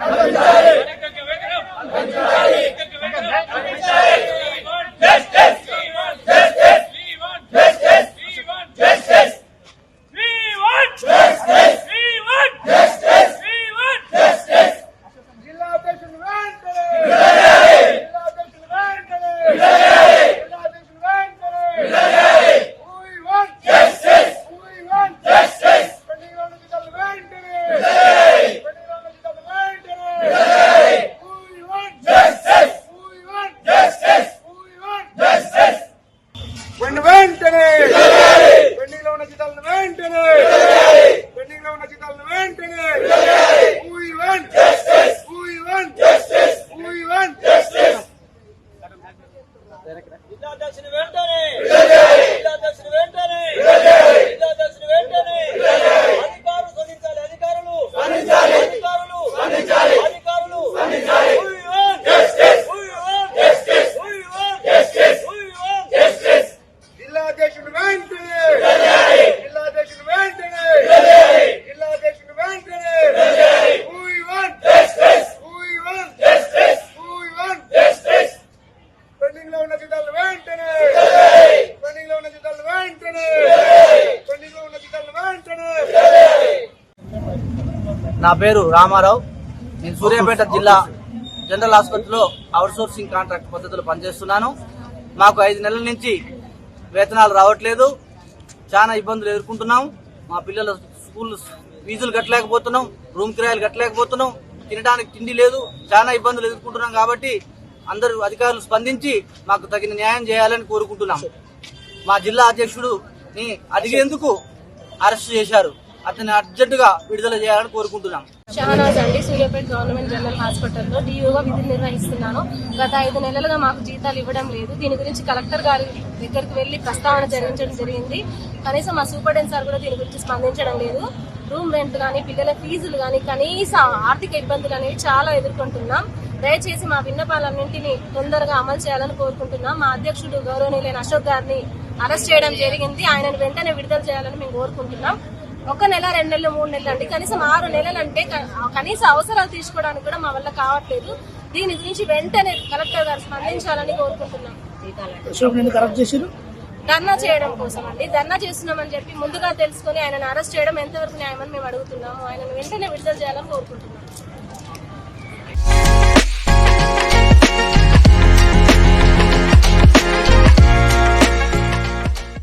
Amen. వెంటనే. పెండింగ్లో ఉన్న జీతాలను వెంటనే Who we want? Who we want? Who we want? జిల్లాధ్యక్షుని వెంటనే జిల్లాధ్యక్షుని వెంటనే జిల్లాధ్యక్షుని వెంటనే అధికారులు స్పందించాలి అధికారులు అధికారులు అధికారులు Who you want? Who you want? Who you want? Who you want? జిల్లా అధ్యక్షుడు వెంటనే జిల్లా అధ్యక్షుడు వెంటనే జిల్లా అధ్యక్షుడు వెంటనే Who we want? Who we want? Who we want? పెండింగ్లో ఉన్న జీతాలు వెంటనే పెండింగ్లో ఉన్న జీతాలు వెంటనే పెండింగ్లో ఉన్న జీతాలు వెంటనే నా పేరు రామారావు. నేను సూర్యాపేట జిల్లా జనరల్ హాస్పిటల్లో అవుట్ సోర్సింగ్ కాంట్రాక్ట్ పద్ధతిలో పనిచేస్తున్నాను. మాకు ఐదు నెలల నుంచి వేతనాలు రావట్లేదు. చాలా ఇబ్బందులు ఎదుర్కొంటున్నాం. మా పిల్లల స్కూల్ ఫీజులు కట్టలేకపోతున్నాం. రూమ్ కిరాయిలు కట్టలేకపోతున్నాం. తినడానికి తిండి లేదు. చాలా ఇబ్బందులు ఎదుర్కొంటున్నాం కాబట్టి అందరూ అధికారులు స్పందించి మాకు తగిన న్యాయం చేయాలని కోరుకుంటున్నాం. మా జిల్లా అధ్యక్షుడు ని అడిగేందుకు అరెస్ట్ చేశారు. అతన్ని అర్జెంటుగా విడుదల చేయాలని కోరుకుంటున్నాం. షహనాజ్ అండి. సూర్యాపేట గవర్నమెంట్ జనరల్ హాస్పిటల్లో డిఓగా విధులు నిర్వహిస్తున్నాను. గత ఐదు నెలలుగా మాకు జీతాలు ఇవ్వడం లేదు. దీని గురించి కలెక్టర్ గారి దగ్గరికి వెళ్ళి ప్రస్తావన జరిగించడం జరిగింది. కనీసం మా సూపరింటెండెంట్ సార్ కూడా దీని గురించి స్పందించడం లేదు. రూమ్ రెంట్ కానీ పిల్లల ఫీజులు కానీ కనీస ఆర్థిక ఇబ్బందులు అనేవి చాలా ఎదుర్కొంటున్నాం. దయచేసి మా విన్నపాలన్నింటినీ తొందరగా అమలు చేయాలని కోరుకుంటున్నాం. మా అధ్యక్షుడు గౌరవనీయులైన అశోక్ గారిని అరెస్ట్ చేయడం జరిగింది. ఆయనను వెంటనే విడుదల చేయాలని మేము కోరుకుంటున్నాం. ఒక నెల రెండు నెలలు మూడు నెలలు అండి కనీసం ఆరు నెలలు అంటే కనీస అవసరాలు తీసుకోవడానికి కూడా మా వల్ల కావట్లేదు. దీని గురించి వెంటనే కలెక్టర్ గారు స్పందించాలని కోరుకుంటున్నాం. ధర్నా చేయడం కోసం అండి ధర్నా చేస్తున్నామని చెప్పి ముందుగా తెలుసుకుని ఆయనను అరెస్ట్ చేయడం ఎంతవరకు న్యాయమని మేము అడుగుతున్నాము. ఆయనను వెంటనే విడుదల చేయాలని కోరుకుంటున్నాం.